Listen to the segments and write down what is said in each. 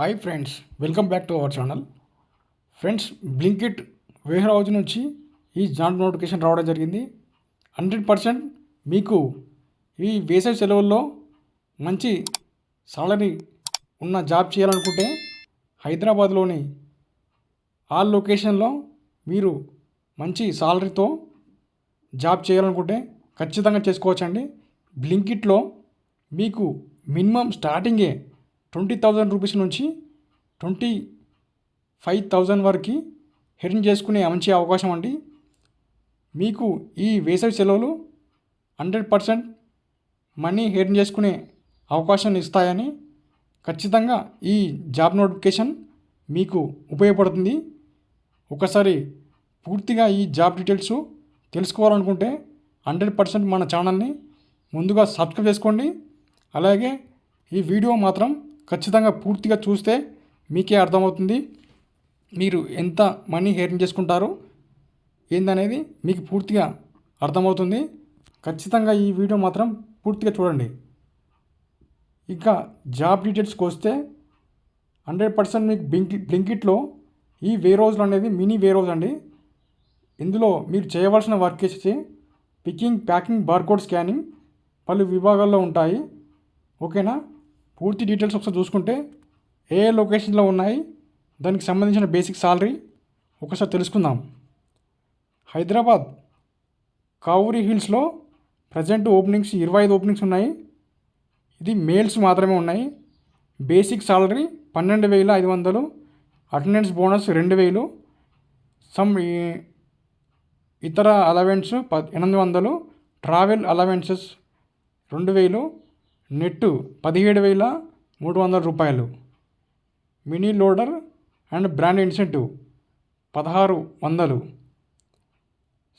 Hi friends welcome back to our channel friends Blinkit వేరే నుంచి ఈ జాబ్ నోటిఫికేషన్ రావడం జరిగింది. హండ్రెడ్ పర్సెంట్ మీకు ఈ వేసవి సెలవుల్లో మంచి సాలరీ ఉన్న జాబ్ చేయాలనుకుంటే హైదరాబాద్లోని ఆ లొకేషన్లో మీరు మంచి సాలరీతో జాబ్ చేయాలనుకుంటే ఖచ్చితంగా చేసుకోవచ్చండి. బ్లింకిట్లో మీకు మినిమం స్టార్టింగే ట్వంటీ థౌజండ్ రూపీస్ నుంచి ట్వంటీ ఫైవ్ థౌజండ్ వరకు హెర్న్ చేసుకునే మంచి అవకాశం అండి. మీకు ఈ వేసవి సెలవులు హండ్రెడ్ పర్సెంట్ మనీ హెర్న్ చేసుకునే అవకాశం ఇస్తాయని ఖచ్చితంగా ఈ జాబ్ నోటిఫికేషన్ మీకు ఉపయోగపడుతుంది. ఒకసారి పూర్తిగా ఈ జాబ్ డీటెయిల్స్ తెలుసుకోవాలనుకుంటే హండ్రెడ్ పర్సెంట్ మన ఛానల్ని ముందుగా సబ్స్క్రైబ్ చేసుకోండి. అలాగే ఈ వీడియో మాత్రం ఖచ్చితంగా పూర్తిగా చూస్తే మీకే అర్థమవుతుంది. మీరు ఎంత మనీ హెయిరింగ్ చేసుకుంటారు ఏందనేది మీకు పూర్తిగా అర్థమవుతుంది. ఖచ్చితంగా ఈ వీడియో మాత్రం పూర్తిగా చూడండి. ఇంకా జాబ్ డీటెయిల్స్కి వస్తే హండ్రెడ్ పర్సెంట్ మీకు బ్లింక్ బ్లింకిట్లో ఈ వే రోజులు అనేది మినీ వే రోజు అండి. ఇందులో మీరు చేయవలసిన వర్క్ వచ్చి పికింగ్ ప్యాకింగ్ బార్కోడ్ స్కానింగ్ పలు విభాగాల్లో ఉంటాయి. ఓకేనా? పూర్తి డీటెయిల్స్ ఒకసారి చూసుకుంటే ఏ ఏ లొకేషన్లో ఉన్నాయి దానికి సంబంధించిన బేసిక్ సాలరీ ఒకసారి తెలుసుకుందాం. హైదరాబాద్ కావూరి హిల్స్లో ప్రజెంట్ ఓపెనింగ్స్ ఇరవై ఐదు ఓపెనింగ్స్ ఉన్నాయి. ఇది మేల్స్ మాత్రమే ఉన్నాయి. బేసిక్ సాలరీ పన్నెండు వేల ఐదు వందలు అటెండెన్స్ బోనస్ రెండు వేలు సమ్ ఇతర అలవెన్స్ ప ఎనిమిది వందలు ట్రావెల్ అలవెన్సెస్ రెండు వేలు నెట్టు పదిహేడు వేల మూడు వందల రూపాయలు. Mini loader and brand incentive పదహారు వందలు.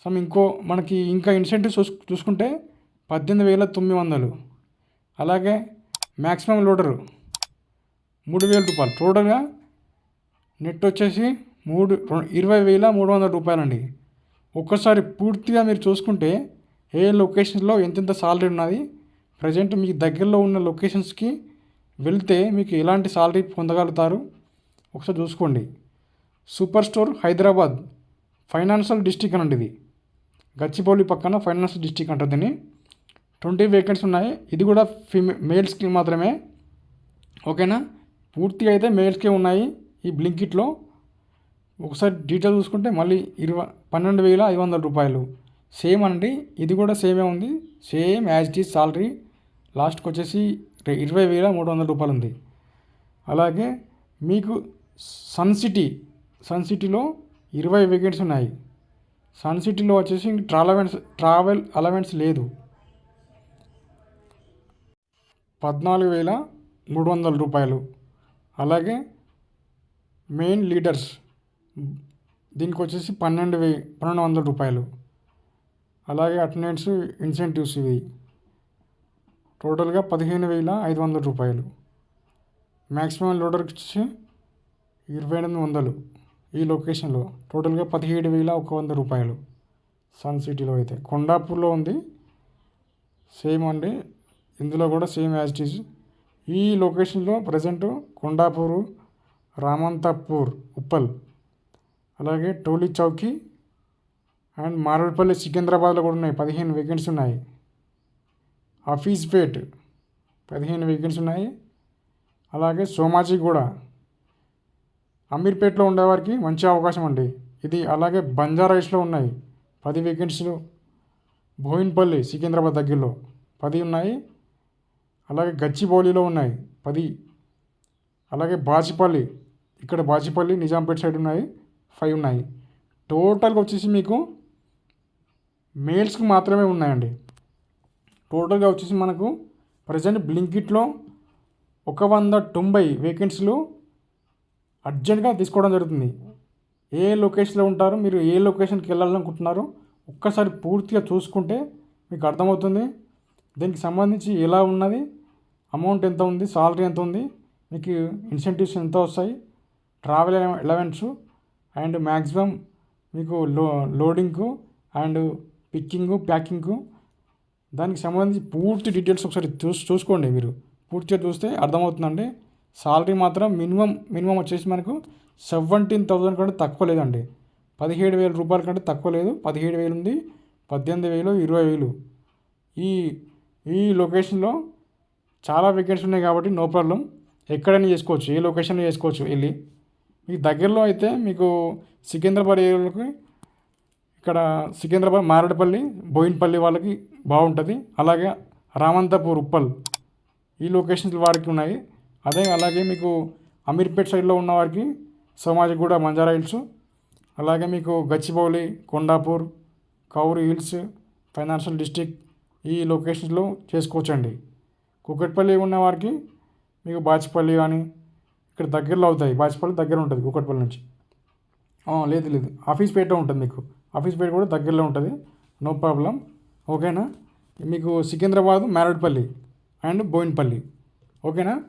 సమ్ ఇంకో మనకి ఇంకా ఇన్సెంటివ్ చూస్ చూసుకుంటే పద్దెనిమిది వేల తొమ్మిది వందలు. అలాగే మ్యాక్సిమం లోడరు మూడు వేల రూపాయలు. టోటల్గా నెట్ వచ్చేసి మూడు ఇరవై వేల మూడు వందల రూపాయలండి. ఒక్కసారి పూర్తిగా మీరు చూసుకుంటే ఏ లొకేషన్లో ఎంతెంత సాలరీ ఉన్నది ప్రజెంట్ మీకు దగ్గరలో ఉన్న లొకేషన్స్కి వెళ్తే మీకు ఎలాంటి సాలరీ పొందగలుగుతారు? ఒకసారి చూసుకోండి. Super store Hyderabad financial district అనండి ఇది గచ్చిబౌలి పక్కన ఫైనాన్షియల్ డిస్టిక్ అంటారు దీన్ని. ట్వంటీ వేకెన్సీ ఉన్నాయి. ఇది కూడా ఫిమే మేల్స్కి మాత్రమే. ఓకేనా? పూర్తిగా అయితే మేల్స్కే ఉన్నాయి ఈ బ్లింకిట్లో. ఒకసారి డీటెయిల్ చూసుకుంటే మళ్ళీ ఇరవై పన్నెండు వేల ఐదు వందల రూపాయలు. సేమ్ అండి ఇది కూడా సేమే ఉంది. Same as it is salary. లాస్ట్కి వచ్చేసి ఇరవై వేల మూడు వందల రూపాయలు ఉంది అలాగే మీకు సన్ సిటీ సన్ సిటీలో ఇరవై వికెట్స్ ఉన్నాయి. సన్ సిటీలో వచ్చేసి ట్రావెల్స్ ట్రావెల్ అలవెన్స్ లేదు. పద్నాలుగు వేల మూడు వందల రూపాయలు. అలాగే మెయిన్ లీడర్స్ దీనికి వచ్చేసి పన్నెండు వే పన్నెండు వందల రూపాయలు. అలాగే అటెండెన్స్ ఇన్సెంటివ్స్ ఇవి. టోటల్గా పదిహేను వేల ఐదు వందల రూపాయలు. మ్యాక్సిమం లోడర్కి వచ్చి ఇరవై ఎనిమిది వందలు ఈ లొకేషన్లో. టోటల్గా పదిహేడు వేల ఒక వంద రూపాయలు సన్ సిటీలో అయితే. కొండాపూర్లో ఉంది. సేమ్ అండి. ఇందులో కూడా సేమ్ యాజ్ ఇట్ ఈజ్. ఈ లొకేషన్లో ప్రజెంట్ కొండాపూరు రామంతాపూర్ ఉప్పల్ అలాగే టోలీ చౌకీ అండ్ మారేడుపల్లి సికింద్రాబాద్లో కూడా ఉన్నాయి. పదిహేను వేకెన్సీ ఉన్నాయి. హఫీజ్పేట్ పదిహేను వేకెన్సీ ఉన్నాయి. అలాగే సోమాజీ కూడా. అమీర్పేట్లో ఉండేవారికి మంచి అవకాశం అండి. ఇది అలాగే బంజారాయిస్లో ఉన్నాయి. పది వేకెన్సీలు. బోయిన్పల్లి సికింద్రాబాద్ దగ్గరలో పది ఉన్నాయి. అలాగే గచ్చిబౌలిలో ఉన్నాయి పది. అలాగే బాచిపల్లి ఇక్కడ బాచిపల్లి నిజాంపేట సైడ్ ఉన్నాయి ఫైవ్ ఉన్నాయి. టోటల్గా వచ్చేసి మీకు మేల్స్కి మాత్రమే ఉన్నాయండి. టోటల్గా వచ్చేసి మనకు ప్రజెంట్ బ్లింకిట్లో ఒక వంద తొంభై వేకెన్సీలు అర్జెంట్గా తీసుకోవడం జరుగుతుంది. ఏ లొకేషన్లో ఉంటారు మీరు ఏ లొకేషన్కి వెళ్ళాలనుకుంటున్నారో ఒక్కసారి పూర్తిగా చూసుకుంటే మీకు అర్థమవుతుంది. దీనికి సంబంధించి ఎలా ఉన్నది అమౌంట్ ఎంత ఉంది సాలరీ ఎంత ఉంది మీకు ఇన్సెంటివ్స్ ఎంత వస్తాయి ట్రావెల్ అలవెన్స్ అండ్ మ్యాక్సిమం మీకు లో లోడింగ్కు అండ్ పిక్కింగు ప్యాకింగ్కు దానికి సంబంధించి పూర్తి డీటెయిల్స్ ఒకసారి చూసి చూసుకోండి మీరు. పూర్తిగా చూస్తే అర్థమవుతుందండి. సాలరీ మాత్రం మినిమం మినిమం వచ్చేసి మనకు సెవెంటీన్ థౌజండ్ కంటే తక్కువ లేదండి. పదిహేడు వేల రూపాయల కంటే తక్కువ లేదు. పదిహేడు వేలు ఉంది పద్దెనిమిది వేలు ఇరవై వేలు. ఈ ఈ లొకేషన్లో చాలా వేకెన్సీ ఉన్నాయి కాబట్టి నో ప్రాబ్లం. ఎక్కడైనా చేసుకోవచ్చు ఏ లొకేషన్లో చేసుకోవచ్చు వెళ్ళి. మీకు దగ్గరలో అయితే మీకు సికింద్రాబాద్ ఏరియాలోకి ఇక్కడ సికింద్రాబాద్ మారేడుపల్లి బోయిన్పల్లి వాళ్ళకి బాగుంటుంది. అలాగే రామంతపూర్ ఉప్పల్ ఈ లొకేషన్స్ వారికి ఉన్నాయి. అదే అలాగే మీకు అమీర్పేట్ సైడ్లో ఉన్న వారికి సోమాజిగూడ మంజారా హిల్స్ అలాగే మీకు Gachibowli Kondapur Kavuri Hills financial district ఈ లొకేషన్స్లో చేసుకోవచ్చండి. కుకట్పల్లి ఉన్న వారికి మీకు బాచిపల్లి కానీ ఇక్కడ దగ్గరలో అవుతాయి. బాచిపల్లి దగ్గర ఉంటుంది కుకట్పల్లి నుంచి. లేదు లేదు. ఆఫీస్ పేట ఉంటుంది మీకు. ఆఫీస్ పేట కూడా దగ్గరలో ఉంటుంది. No problem. ఓకేనా? మీకు సికింద్రాబాద్ మేరడ్పల్లి అండ్ బోయిన్పల్లి. ఓకేనా?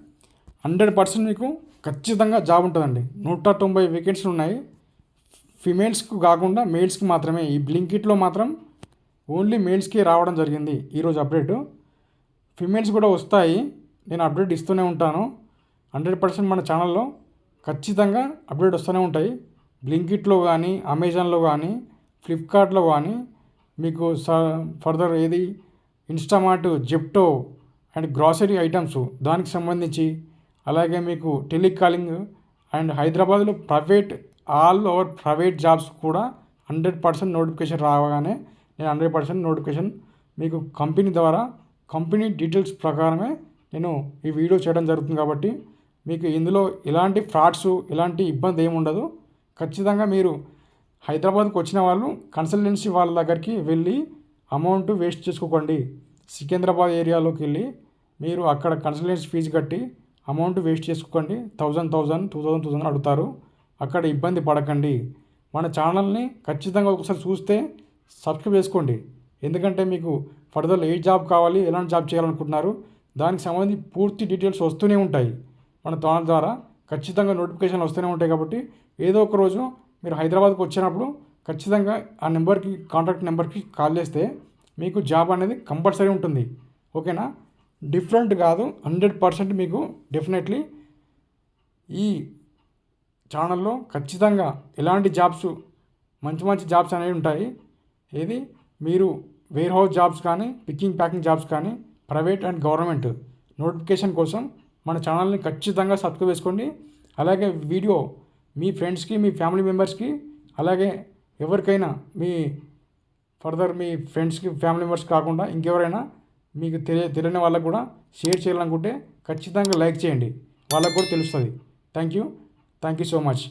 హండ్రెడ్ పర్సెంట్ మీకు ఖచ్చితంగా జాబ్ ఉంటుందండి. నూట తొంభై వేకెన్సీలు ఉన్నాయి. ఫిమేల్స్కి కాకుండా మేల్స్కి మాత్రమే. ఈ బ్లింకిట్లో మాత్రం ఓన్లీ మేల్స్కి రావడం జరిగింది ఈరోజు అప్డేట్. ఫిమేల్స్ కూడా వస్తాయి. నేను అప్డేట్ ఇస్తూనే ఉంటాను. హండ్రెడ్ పర్సెంట్ మన ఛానల్లో ఖచ్చితంగా అప్డేట్ వస్తూనే ఉంటాయి. బ్లింకిట్లో కానీ అమెజాన్లో కానీ ఫ్లిప్కార్ట్లో కానీ మీకు స ఫర్దర్ ఏది Instamart Zepto and grocery items దానికి సంబంధించి అలాగే మీకు టెలికాలింగ్ అండ్ హైదరాబాద్లో private all over private jobs కూడా హండ్రెడ్ పర్సెంట్ నోటిఫికేషన్ రావగానే నేను హండ్రెడ్ పర్సెంట్ నోటిఫికేషన్ మీకు కంపెనీ ద్వారా కంపెనీ డీటెయిల్స్ ప్రకారమే నేను ఈ వీడియో చేయడం జరుగుతుంది కాబట్టి మీకు ఇందులో ఎలాంటి ఫ్రాడ్స్ ఎలాంటి ఇబ్బంది ఏమి ఉండదు ఖచ్చితంగా మీరు హైదరాబాద్కి వచ్చిన వాళ్ళు కన్సల్టెన్సీ వాళ్ళ దగ్గరికి వెళ్ళి అమౌంట్ వేస్ట్ చేసుకోకండి. సికింద్రాబాద్ ఏరియాలోకి వెళ్ళి మీరు అక్కడ కన్సల్టెన్సీ ఫీజు కట్టి అమౌంట్ వేస్ట్ చేసుకోకండి. Thousand thousand two thousand two thousand అడుగుతారు. అక్కడ ఇబ్బంది పడకండి. మన ఛానల్ని ఖచ్చితంగా ఒకసారి చూస్తే సబ్స్క్రైబ్ చేసుకోండి. ఎందుకంటే మీకు ఫర్దర్ ఏ జాబ్ కావాలి ఎలాంటి జాబ్ చేయాలనుకుంటున్నారు దానికి సంబంధించి పూర్తి డీటెయిల్స్ వస్తూనే ఉంటాయి. మన ఛానల్ ద్వారా ఖచ్చితంగా నోటిఫికేషన్లు వస్తూనే ఉంటాయి కాబట్టి ఏదో ఒక రోజు మీరు హైదరాబాద్కి వచ్చినప్పుడు ఖచ్చితంగా ఆ నెంబర్కి కాంటాక్ట్ నెంబర్కి కాల్ చేస్తే మీకు జాబ్ అనేది కంపల్సరీ ఉంటుంది. ఓకేనా? డిఫరెంట్ కాదు. హండ్రెడ్ పర్సెంట్ మీకు డెఫినెట్లీ ఈ ఛానల్లో ఖచ్చితంగా ఎలాంటి జాబ్స్ మంచి మంచి జాబ్స్ అనేవి ఉంటాయి. ఏది? మీరు వేర్ హౌస్ జాబ్స్ కానీ పికింగ్ ప్యాకింగ్ జాబ్స్ కానీ ప్రైవేట్ అండ్ గవర్నమెంట్ నోటిఫికేషన్ కోసం మన ఛానల్ని ఖచ్చితంగా సబ్స్క్రైబ్ చేసుకోండి. అలాగే వీడియో మీ ఫ్రెండ్స్కి మీ ఫ్యామిలీ మెంబర్స్కి అలాగే ఎవరికైనా మీ ఫర్దర్ మీ ఫ్రెండ్స్కి ఫ్యామిలీ మెంబర్స్ కాకుండా ఇంకెవరైనా మీకు తెలియ తెలియని వాళ్ళకు కూడా షేర్ చేయాలనుకుంటే ఖచ్చితంగా లైక్ చేయండి. వాళ్ళకు కూడా తెలుస్తుంది. Thank you thank you so much.